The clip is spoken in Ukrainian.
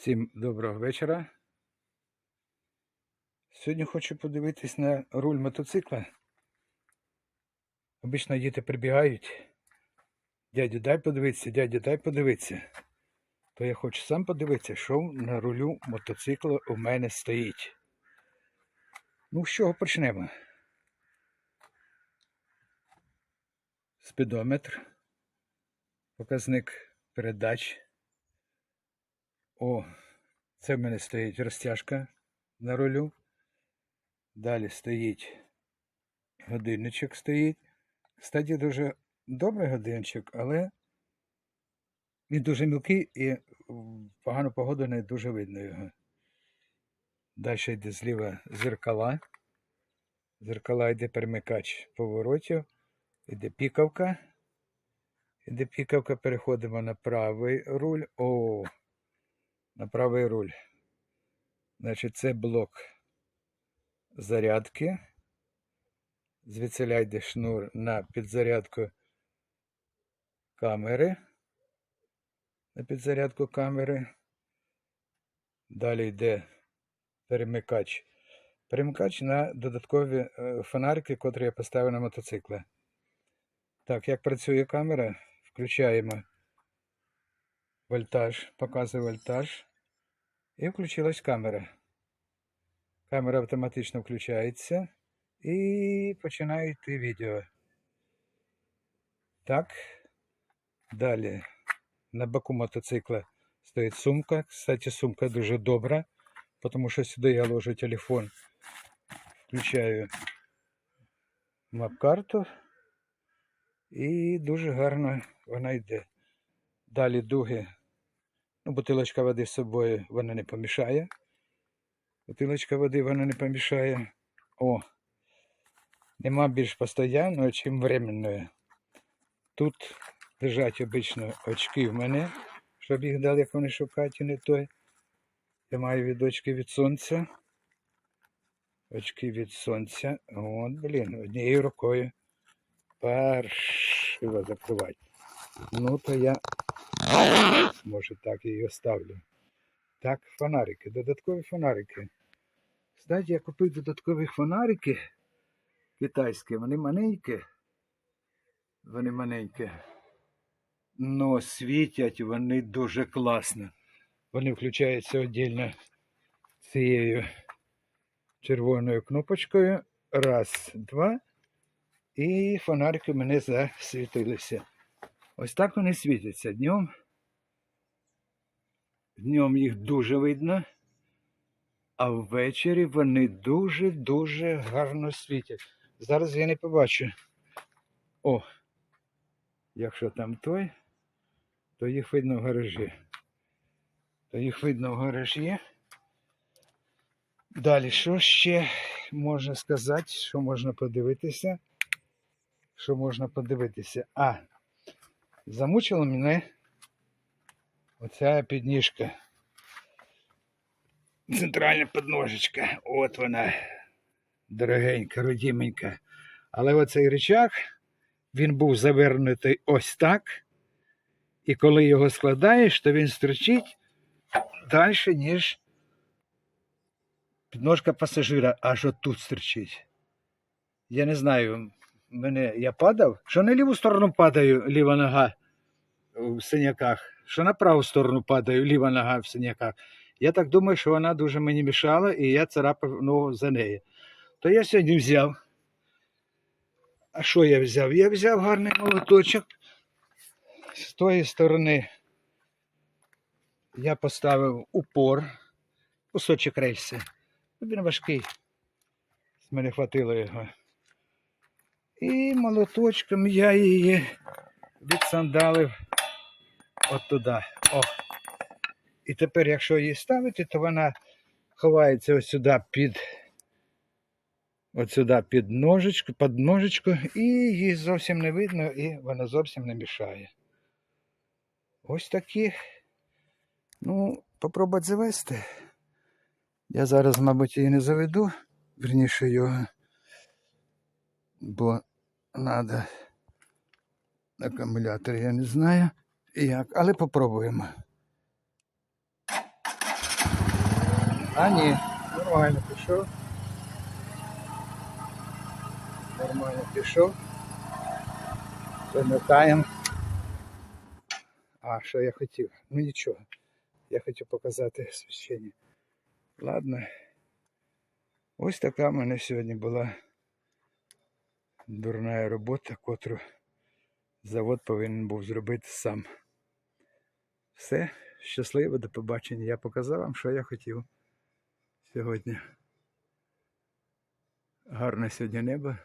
Всім доброго вечора. Сьогодні хочу подивитись на руль мотоцикла. Обично діти прибігають. Дядю, дай подивитися, дядю, дай подивитися. То я хочу сам подивитися, що на рулю мотоцикла у мене стоїть. Ну, з чого почнемо? Спідометр, показник передач. О, це в мене стоїть розтяжка на рулю. Далі стоїть годинничок стоїть. Кстати, дуже добрий годинничок, але він дуже мілкий і в погану погоду не дуже видно його. Далі йде зліва зеркала. Зеркала йде перемикач поворотів, йде пікавка. Іде пікавка, переходимо на правий руль. О, на правий руль. Значить, це блок зарядки. Звідсиля йде шнур на підзарядку камери. На підзарядку камери. Далі йде перемикач. Перемикач на додаткові е, фонарики, котрі я поставив на мотоцикли. Так, як працює камера, включаємо вольтаж, показує вольтаж. І включилась камера. Камера автоматично включається і починає йти відео. Так. Далі на боку мотоцикла стоїть сумка. Кстати, сумка дуже добра, тому що сюди я ложу телефон, включаю мап-карту і дуже гарно вона йде. Далі дуги Ну, бутилочка води з собою вона не помішає. Бутилочка води вона не помішає. О! Нема більш постійного, чим временної. Тут лежать обично очки в мене, щоб їх дали, як вони шукають, і не той. Я маю від очки від сонця. Очки від сонця. От, блін, однією рукою. Паршиво закривати. Ну, то я Може так її оставлю. Так, фонарики, додаткові фонарики. Кстати, я купив додаткові фонарики китайські, вони маленькі. Вони маленькі. Но світять вони дуже класно. Вони включаються віддільно цією червоною кнопочкою. Раз, два. І фонарики мене засвітилися. Ось так вони світяться днем. Днем їх дуже видно, а ввечері вони дуже-дуже гарно світять. Зараз я не побачу. О, якщо там той, то їх видно в гаражі. То їх видно в гаражі. Далі, що ще можна сказати, що можна подивитися? Що можна подивитися? А, замучило мене Оця підніжка. Центральна підножечка. От вона. Дорогенька, родіменька. Але оцей речах, він був завернутий ось так. І коли його складаєш, то він строчить далі, ніж підножка пасажира аж отут строчить. Я не знаю, мене я падав, що на ліву сторону падаю, ліва нога в синяках що на праву сторону падаю, ліва нога в синяках. Я так думаю, що вона дуже мені мішала, і я царапав ногу за неї. То я сьогодні взяв. А що я взяв? Я взяв гарний молоточок. З тої сторони я поставив упор, кусочок рельси. Він важкий. З мене хватило його. І молоточком я її відсандалив от туди. О. І тепер, якщо її ставити, то вона ховається ось сюди під от сюди під ножичку, під ножичку, і її зовсім не видно, і вона зовсім не мішає. Ось такі. Ну, попробувати завести. Я зараз, мабуть, її не заведу, верніше його, бо треба акумулятор, я не знаю як, але попробуємо. А ні, нормально пішов. Нормально пішов. Замикаємо. А, що я хотів? Ну нічого. Я хотів показати освіщення. Ладно. Ось така в мене сьогодні була дурна робота, котру завод повинен був зробити сам. Все, щасливо, до побачення. Я показав вам, що я хотів сьогодні. Гарне сьогодні небо.